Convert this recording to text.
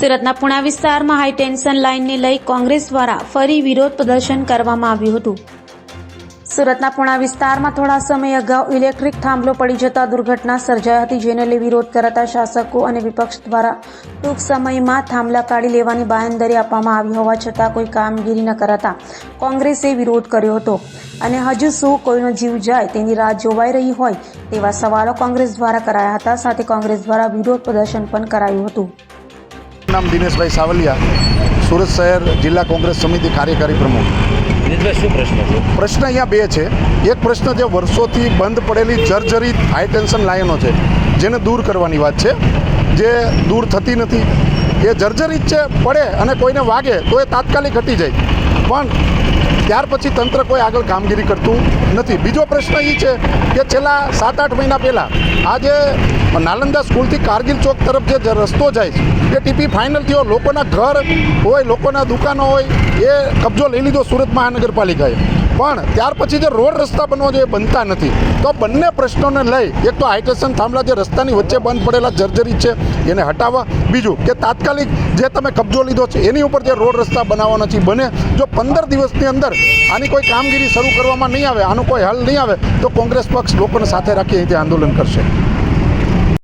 સુરતના પુણા વિસ્તારમાં high tension લાઇનને લઈ કોંગ્રેસ દ્વારા ફરી વિરોધ પ્રદર્શન કરવામાં આવ્યું હતું. સુરતના પુણા વિસ્તારમાં થોડા સમય અગાઉ ઇલેક્ટ્રિક થાંભલો પડી જતા દુર્ઘટના સર્જાઈ હતી, જેને લઈ વિરોધ કરાતા શાસકો અને વિપક્ષ દ્વારા ટૂંક સમયમાં થાંભલા કાઢી લેવાની બાંયધરી આપવામાં આવી હોવા છતાં કોઈ કામગીરી ન કરાતા કોંગ્રેસે વિરોધ કર્યો હતો. અને હજુ શું કોઈનો જીવ જાય તેની રાહ જોવાઈ રહી હોય તેવા સવાલો કોંગ્રેસ દ્વારા કરાયા હતા, સાથે કોંગ્રેસ દ્વારા વિરોધ પ્રદર્શન પણ કરાયું હતું. નામ દિનેશભાઈ સાવલિયા સુરત શહેર જિલ્લા કોંગ્રેસ સમિતિ કાર્યકારી પ્રમુખ. દિનેશભાઈ શું પ્રશ્ન છે? પ્રશ્ન અહીંયા બે છે. એક પ્રશ્ન જે વર્ષોથી બંધ પડેલી જર્જરિત હાઈ ટેન્શન લાઈનો છે જેને દૂર કરવાની વાત છે. જે દૂર થતી નથી. એ જર્જરિત છે પડે અને કોઈને વાગે તો એ તાત્કાલિક હટી જાય. પણ ત્યાર પછી તંત્ર કોઈ આગળ કામગીરી કરતું નથી. બીજો પ્રશ્ન એ છે કે છેલ્લા સાત આઠ મહિના પહેલાં આ જે નાલંદા સ્કૂલથી કારગિલ ચોક તરફ જે રસ્તો જાય છે, એ ટીપી ફાઇનલ થયો, લોકોના ઘર હોય, લોકોના દુકાનો હોય, એ કબજો લઈ લીધો સુરત મહાનગરપાલિકાએ. પણ ત્યાર પછી જે રોડ રસ્તા બનવા જોઈએ બનતા નથી. તો બંને પ્રશ્નોને લઈ એક તો હાઈટેશન થાંભલા જે રસ્તાની વચ્ચે બંધ પડેલા જર્જરી છે, એને હટાવવા. બીજું કે તાત્કાલિક જે તમે કબજો લીધો છે, એની ઉપર જે રોડ રસ્તા બનાવવાના છે બને. જો પંદર દિવસની અંદર આની કોઈ કામગીરી શરૂ કરવામાં નહીં આવે, આનો કોઈ હલ નહીં આવે, તો કોંગ્રેસ પક્ષ લોકોને સાથે રાખી અહીંથી આંદોલન કરશે.